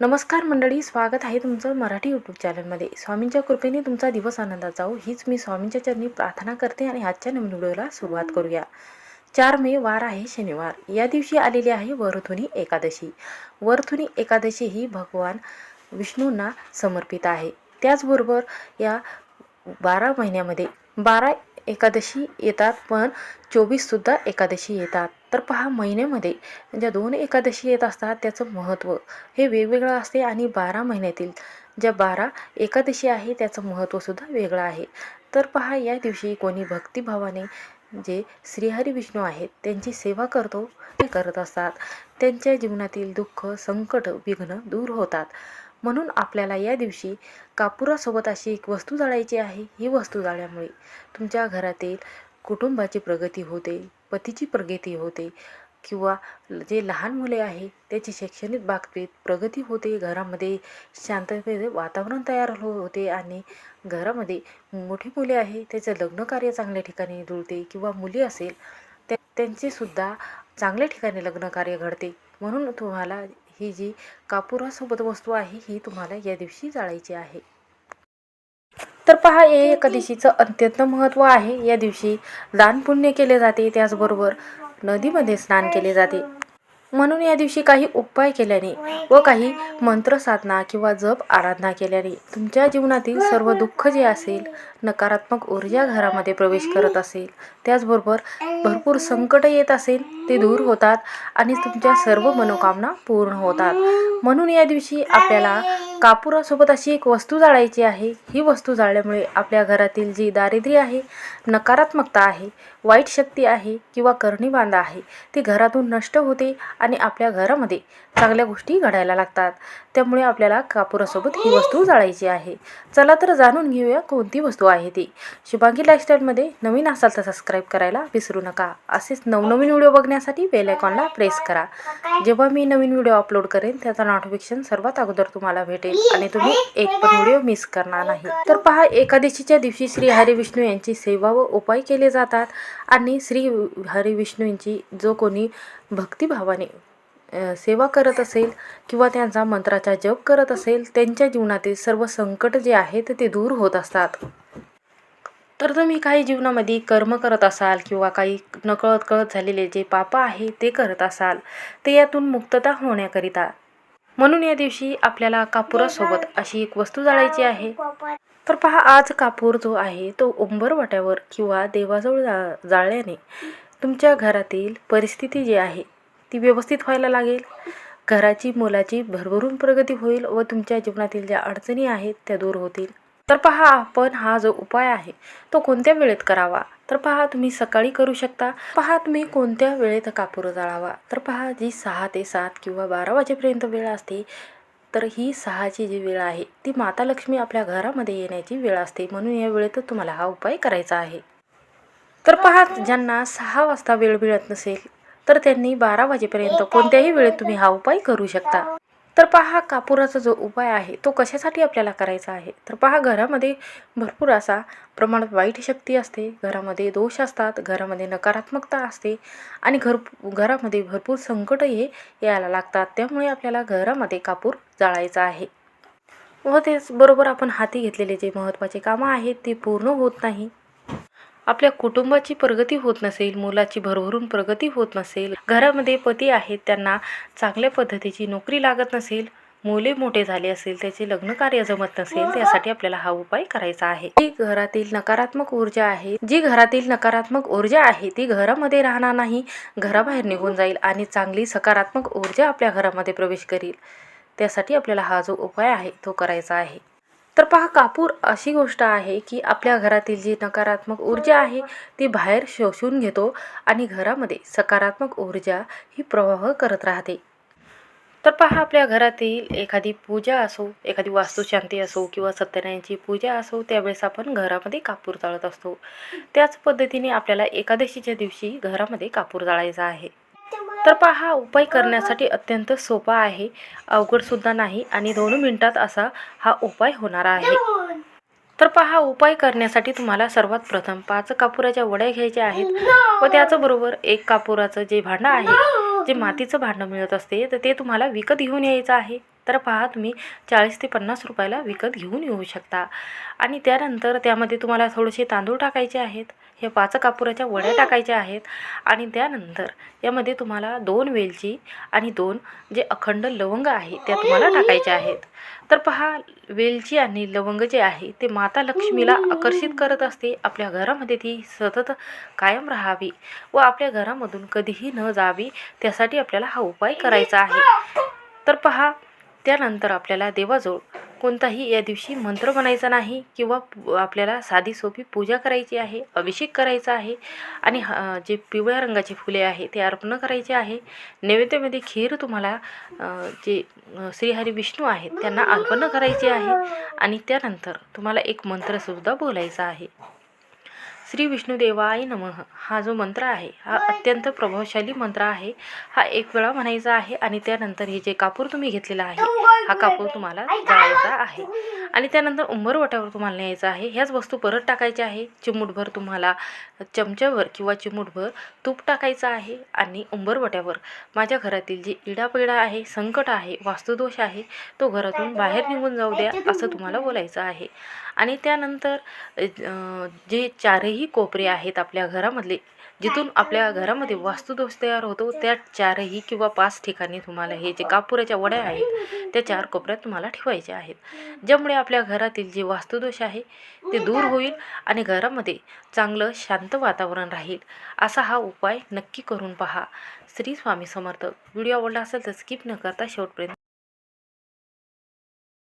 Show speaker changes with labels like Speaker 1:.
Speaker 1: नमस्कार मंडळी स्वागत आहे तुमचं मराठी यूट्यूब चॅनलमध्ये स्वामींच्या कृपेने तुमचा दिवस आनंदात जाऊ हीच मी स्वामींच्या चरणी प्रार्थना करते आणि आजच्या नवीन व्हिडिओला सुरुवात करूया. चार मे वार आहे शनिवार. या दिवशी आलेली आहे वरथुनी एकादशी. वरथुनी एकादशी ही भगवान विष्णूंना समर्पित आहे. त्याचबरोबर या बारा महिन्यामध्ये बारा एकादशी येतात पण चोवीससुद्धा एकादशी येतात. तर पहा महिन्यामध्ये ज्या दोन एकादशी येत असतात त्याचं महत्त्व हे वेगवेगळं असते आणि बारा महिन्यातील ज्या बारा एकादशी आहे त्याचं महत्त्वसुद्धा वेगळं आहे. तर पहा या दिवशी कोणी भक्तिभावाने जे श्रीहरी विष्णू आहेत त्यांची सेवा करतो ते करत असतात. त्यांच्या जीवनातील दुःख संकट विघ्न दूर होतात. म्हणून आपल्याला या दिवशी कापुरासोबत अशी एक वस्तू जाळायची आहे. ही वस्तू जाळल्यामुळे तुमच्या घरातील कुटुंबाची प्रगती होते पतीची प्रगती होते किंवा जे लहान मुले आहे त्याची शैक्षणिक बाबतीत प्रगती होते. घरामध्ये शांततेचे वातावरण तयार हो-, होते आणि घरामध्ये मोठी मुले आहे त्याचं लग्नकार्य चांगल्या ठिकाणी जुळते किंवा मुली असेल त्या त्यांचेसुद्धा चांगल्या ठिकाणी लग्नकार्य घडते. म्हणून तुम्हाला ही जी कापुरासोबत वस्तू आहे ही तुम्हाला या दिवशी जाळायची आहे. तर पहा या एकादशीचं अत्यंत महत्त्व आहे. या दिवशी दान पुण्य केले जाते त्याचबरोबर नदीमध्ये स्नान केले जाते. म्हणून या दिवशी काही उपाय केल्याने व काही मंत्रसाधना किंवा जप आराधना केल्याने तुमच्या जीवनातील सर्व दुःख जे असेल नकारात्मक ऊर्जा घरामध्ये प्रवेश करत असेल त्याचबरोबर भरपूर संकट येत असेल ते दूर होतात आणि तुमच्या सर्व मनोकामना पूर्ण होतात. म्हणून या दिवशी आपल्याला कापुरासोबत अशी एक वस्तू जाळायची आहे. ही वस्तू जाळल्यामुळे आपल्या घरातील जी दारिद्र्य आहे नकारात्मकता आहे वाईट शक्ती आहे किंवा करणीबांधा आहे ती घरातून नष्ट होते आणि आपल्या घरामध्ये चांगल्या गोष्टी घडायला लागतात. त्यामुळे आपल्याला कापुरासोबत ही वस्तू जाळायची आहे. चला तर जाणून घेऊया कोणती वस्तू आहे ती. शुभांगी लाईफस्टाईलमध्ये नवीन असाल तर सबस्क्राईब करायला विसरू नका. असेच नवनवीन व्हिडिओ बघण्यासाठी बेल आयकॉनला प्रेस करा. जेव्हा मी नवीन व्हिडिओ अपलोड करेन त्याचा नोटिफिकेशन सर्वात अगोदर तुम्हाला भेटेल आणि तुम्ही एक पण व्हिडिओ मिस करणार नाही. तर पहा एकादशीच्या दिवशी श्री हरी विष्णू यांची सेवा व उपाय केले जातात आणि श्री हरी विष्णूंची जो कोणी भक्तिभावाने सेवा करत असेल किंवा त्यांचा मंत्राचा जप करत असेल त्यांच्या जीवनातील सर्व संकट जे आहेत ते दूर होत असतात. तर तुम्ही काही जीवनामध्ये कर्म करत असाल किंवा काही नकळत कळत झालेले जे पाप आहे ते करत असाल ते यातून मुक्तता होण्याकरिता. म्हणून या दिवशी आपल्याला कापुरासोबत अशी एक वस्तू जाळायची आहे. तर पहा आज कापूर जो आहे तो उंबरवाट्यावर किंवा देवाजवळ जा जाळल्याने तुमच्या घरातील परिस्थिती जी आहे ती व्यवस्थित व्हायला लागेल. घराची मुलाची भरभरून प्रगती होईल व तुमच्या जीवनातील ज्या अडचणी आहेत त्या दूर होतील. तर पहा आपण हा जो उपाय आहे तो कोणत्या वेळेत करावा? तर पहा तुम्ही सकाळी करू शकता. पहा तुम्ही कोणत्या वेळेत कापूर जाळावा? तर पहा जी सहा ते सात किंवा बारा वाजेपर्यंत वेळ असते तर ही सहाची जी वेळ आहे ती माता लक्ष्मी आपल्या घरामध्ये येण्याची वेळ असते. म्हणून या वेळेत तुम्हाला हा उपाय करायचा आहे. तर पहा ज्यांना सहा वाजता वेळ मिळत नसेल तर त्यांनी बारा वाजेपर्यंत कोणत्याही वेळेत तुम्ही हा उपाय करू शकता. तर पहा कापुराचा जो उपाय आहे तो कशासाठी आपल्याला करायचा आहे? तर पहा घरामध्ये भरपूर असा प्रमाणात वाईट शक्ती असते. घरामध्ये दोष असतात घरामध्ये नकारात्मकता असते आणि घर घरामध्ये भरपूर संकट हे यायला लागतात. त्यामुळे आपल्याला घरामध्ये कापूर जाळायचा आहे. हो, व त्याचबरोबर आपण हाती घेतलेले जे महत्त्वाचे कामं आहेत ते पूर्ण होत नाही. आपल्या कुटुंबाची प्रगती होत नसेल मुलाची भरभरून प्रगती होत नसेल घरामध्ये पती आहेत त्यांना चांगल्या पद्धतीची नोकरी लागत नसेल मुले मोठे झाले असेल त्याचे लग्न कार्य जमत नसेल त्यासाठी आपल्याला हा उपाय करायचा आहे. जी घरातील नकारात्मक ऊर्जा आहे जी घरातील नकारात्मक ऊर्जा आहे ती घरामध्ये राहणार नाही घराबाहेर निघून जाईल आणि चांगली सकारात्मक ऊर्जा आपल्या घरामध्ये प्रवेश करील. त्यासाठी आपल्याला हा जो उपाय आहे तो करायचा आहे. तर पहा कापूर अशी गोष्ट आहे की आपल्या घरातील जी नकारात्मक ऊर्जा आहे ती बाहेर शोषून घेतो आणि घरामध्ये सकारात्मक ऊर्जा ही प्रवाह करत राहते. तर पहा आपल्या घरातील एखादी पूजा असो एखादी वास्तुशांती असो किंवा सत्यनारायणची पूजा असो त्यावेळेस आपण घरामध्ये कापूर जाळत असतो. त्याच पद्धतीने आपल्याला एकादशीच्या दिवशी घरामध्ये कापूर जाळायचा आहे. तर पहा हा उपाय करण्यासाठी अत्यंत सोपा आहे. अवघडसुद्धा नाही आणि दोन मिनटात असा हा उपाय होणार आहे. तर पहा उपाय करण्यासाठी तुम्हाला सर्वात प्रथम पाच कापुराच्या वड्या घ्यायच्या आहेत व त्याचबरोबर एक कापुराचं जे भांडं आहे जे मातीचं भांडं मिळत असते तर ते तुम्हाला विकत घेऊन यायचं आहे. तर पहा तुम्ही चाळीस ते पन्नास रुपयाला विकत घेऊन येऊ शकता. आणि त्यानंतर त्यामध्ये तुम्हाला थोडेसे तांदूळ टाकायचे आहेत. हे पाच कापुराच्या वड्या टाकायच्या आहेत. आणि त्यानंतर यामध्ये तुम्हाला दोन वेलची आणि दोन जे अखंड लवंग आहे त्या तुम्हाला टाकायच्या आहेत. तर पहा वेलची आणि लवंग जे आहे ते माता लक्ष्मीला आकर्षित करत असते. आपल्या घरामध्ये ती सतत कायम राहावी व आपल्या घरामधून कधीही न जावी त्यासाठी आपल्याला हा उपाय करायचा आहे. तर पहा त्यानंतर आपल्याला देवाजवळ कोणताही या दिवशी मंत्र म्हणायचा नाही किंवा आपल्याला साधी सोपी पूजा करायची आहे अभिषेक करायचा आहे आणि ह- जे पिवळ्या रंगाची फुले आहे ते अर्पण करायचे आहे. नैवेद्यामध्ये खीर तुम्हाला जे श्रीहरी विष्णू आहेत त्यांना अर्पण करायचे आहे आणि त्यानंतर तुम्हाला एक मंत्रसुद्धा बोलायचा आहे. श्री विष्णुदेवाय नमः. हा जो मंत्र आहे हा अत्यंत प्रभावशाली मंत्र आहे. हा एक वेळा म्हणायचा आहे आणि त्यानंतर हे जे कापूर तुम्ही घेतलेला आहे हा कापूर तुम्हाला जाळायचा आहे. आणि त्यानंतर उंबरवट्यावर तुम्हाला न्यायचा आहे. ह्याच वस्तू परत टाकायच्या आहे. चिमूटभर तुम्हाला चमच्याभर किंवा चिमूटभर तूप टाकायचं आहे आणि उंबरवट्यावर माझ्या घरातील जी इडापिडा आहे संकट आहे वास्तुदोष आहे तो घरातून बाहेर निघून जाऊ द्या असं तुम्हाला बोलायचं आहे. आणि त्यानंतर जे चारही कोपरे आहेत आपल्या घरामधले जिथून आपल्या घरामध्ये वास्तुदोष तयार होतो त्या चारही किंवा पाच ठिकाणी तुम्हाला हे जे कापुराच्या वड्या आहेत त्या चार कोपऱ्यात तुम्हाला ठेवायच्या आहेत. ज्यामुळे आपल्या घरातील जे वास्तुदोष आहे ते दूर होईल आणि घरामध्ये चांगलं शांत वातावरण राहील. असा हा उपाय नक्की करून पहा. श्री स्वामी समर्थ. व्हिडिओ आवडला असेल तर स्किप न करता शेवटपर्यंत